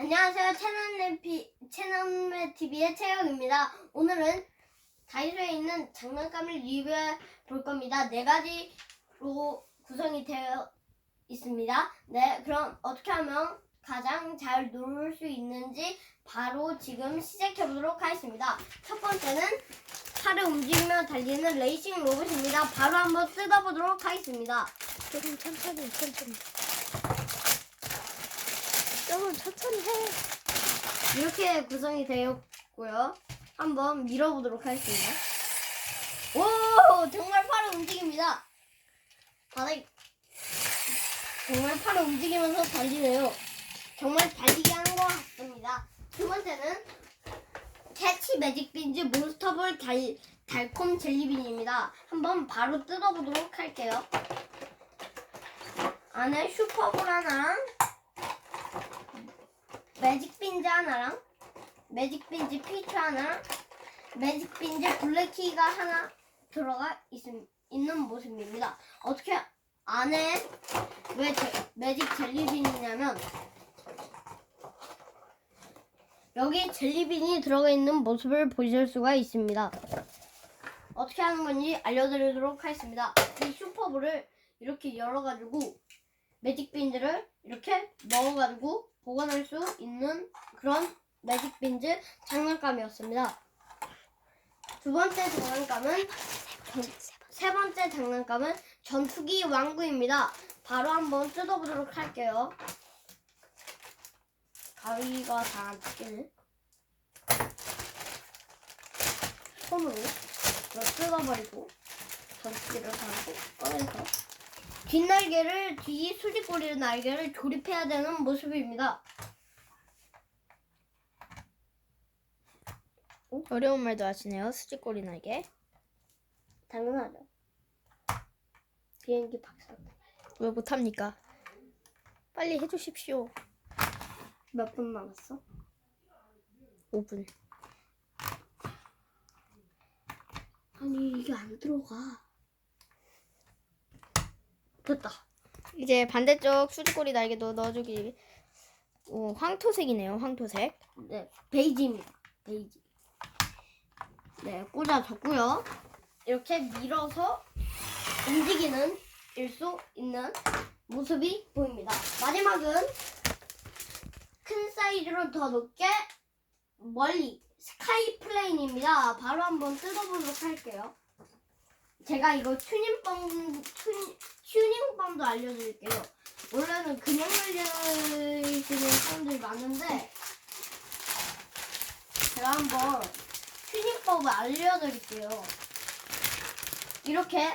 안녕하세요. 채널매피, 채널매TV의 채영입니다. 오늘은 다이소에 있는 장난감을 리뷰해 볼 겁니다. 네 가지로 구성이 되어 있습니다. 네, 그럼 어떻게 하면 가장 잘 놀 수 있는지 바로 지금 시작해 보도록 하겠습니다. 첫 번째는 팔을 움직이며 달리는 레이싱 로봇입니다. 바로 한번 뜯어보도록 하겠습니다. 조금 천천히 천천히 조금 천천히 해 이렇게 구성이 되었고요. 한번 밀어보도록 하겠습니다. 오, 정말 팔을 움직입니다. 바닥 정말 팔을 움직이면서 달리네요. 정말 달리게 하는 것 같습니다. 두 번째는 캐치 매직 빈즈 몬스터볼 달, 달콤 젤리빈입니다. 한번 바로 뜯어보도록 할게요. 안에 슈퍼볼 하나랑 매직 빈즈 하나랑 매직 빈즈 피처 하나랑 매직 빈즈 블랙키가 하나 들어가 있, 있는 모습입니다. 어떻게 안에 왜 제- 매직 젤리빈이냐면 여기 젤리빈이 들어가 있는 모습을 보실 수가 있습니다. 어떻게 하는 건지 알려드리도록 하겠습니다. 이 슈퍼볼을 이렇게 열어가지고 매직 빈즈를 이렇게 넣어가지고 보관할 수 있는 그런 매직 빈즈 장난감이었습니다. 두 번째 장난감은 세 번째 장난감은 전투기 왕구입니다. 바로 한번 뜯어보도록 할게요. 가위가 잘 안 뜯기네. 손으로 뜯어버리고 전투기를 하고 꺼내서 뒷날개를 뒤 수직꼬리 날개를 조립해야 되는 모습입니다. 어려운 말도 하시네요 수직꼬리 날개 당연하죠. 비행기 박사. 왜 못합니까 빨리 해주십시오 몇 분 남았어? 5분 아니 이게 안 들어가. 됐다. 이제 반대쪽 수직꼬리 날개도 넣어주기 오, 황토색이네요 황토색 네, 베이지입니다. 베이지. 네, 꽂아줬고요. 이렇게 밀어서 움직이는 일수 있는 모습이 보입니다. 마지막은 큰 사이즈로 더 높게 멀리 스카이 플레인입니다. 바로 한번 뜯어보도록 할게요. 제가 이거 튜닝범 튜닝, 튜닝범도 알려드릴게요. 원래는 그냥 날리시는 사람들이 많은데 제가 한번 튜닝법을 알려드릴게요. 이렇게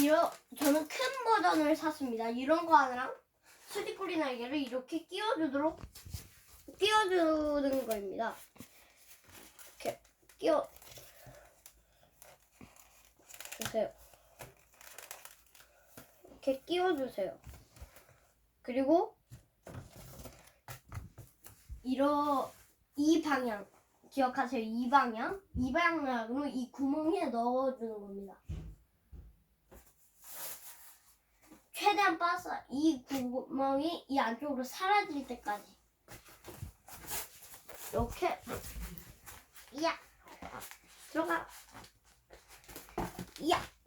이러, 저는 큰 버전을 샀습니다. 이런 거 하나랑 수직꼬리 날개를 이렇게 끼워주도록 끼워주는 거입니다. 이렇게 끼워 주세요. 이렇게 끼워주세요. 그리고 이러 이 방향 기억하세요. 이 방향 이 방향으로 이 구멍에 넣어주는 겁니다. 최대한 빠서 이 구멍이 이 안쪽으로 사라질 때까지 이렇게 야 들어가 야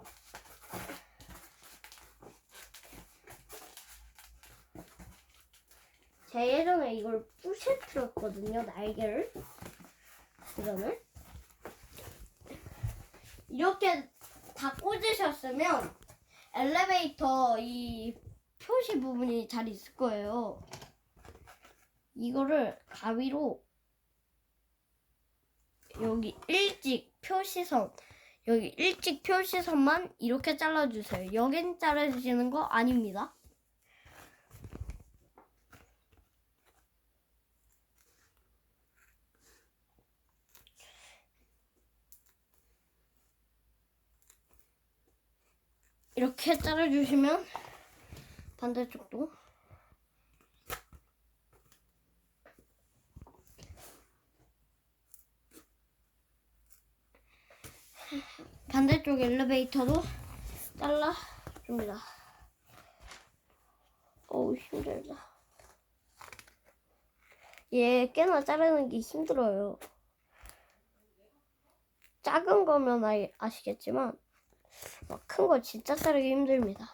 제가 예전에 이걸 부셔뜨렸거든요 날개를 이거는 이렇게 다 꽂으셨으면 엘리베이터 이 표시 부분이 잘 있을 거예요. 이거를 가위로 여기 일찍 표시선 여기 일찍 표시선만 이렇게 잘라주세요. 여긴 자르시는 거 아닙니다. 이렇게 자르주시면 반대쪽도 반대쪽 엘리베이터도 잘라줍니다. 어우 힘들다. 얘 꽤나 자르는 게 힘들어요. 작은 거면 아, 아시겠지만 큰 거 진짜 자르기 힘듭니다.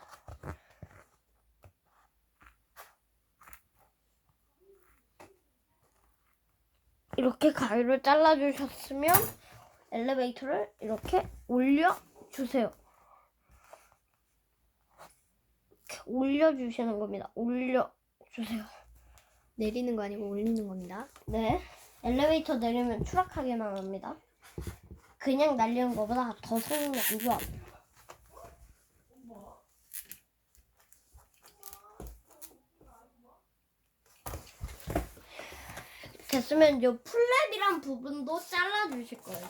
이렇게 가위로 잘라주셨으면 엘리베이터를 이렇게 올려주세요. 이렇게 올려주시는 겁니다. 올려주세요. 내리는 거 아니고 올리는 겁니다. 네. 엘리베이터 내리면 추락하게만 합니다. 그냥 날리는 것보다 더 성능이 안 좋아. 됐으면 요 플랩이란 부분도 잘라주실 거예요.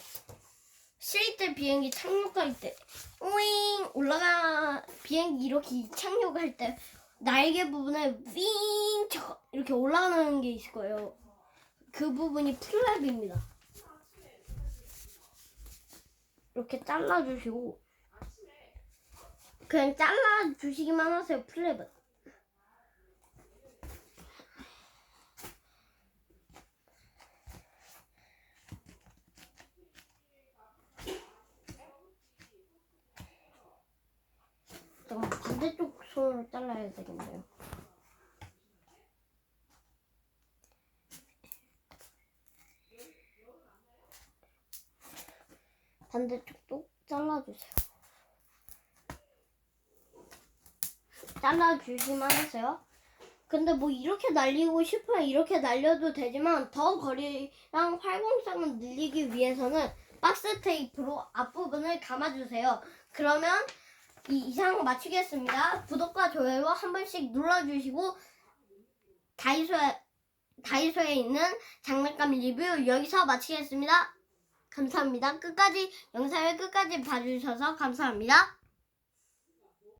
실제 비행기 착륙할 때, 우잉 올라가 비행기 이렇게 착륙할 때 날개 부분에 윙 저- 이렇게 올라가는 게 있을 거예요. 그 부분이 플랩입니다. 이렇게 잘라주시고 그냥 잘라주시기만 하세요. 플랩은. 반대쪽 손으로 잘라야 되겠네요. 반대쪽도 잘라주세요. 잘라주기만 하세요. 근데 뭐 이렇게 날리고 싶으면 이렇게 날려도 되지만 더 거리랑 활공성을 늘리기 위해서는 박스 테이프로 앞부분을 감아주세요. 그러면 이 이상 마치겠습니다. 구독과 좋아요 한 번씩 눌러주시고 다이소에 다이소에 있는 장난감 리뷰 여기서 마치겠습니다. 감사합니다. 끝까지 영상을 끝까지 봐주셔서 감사합니다.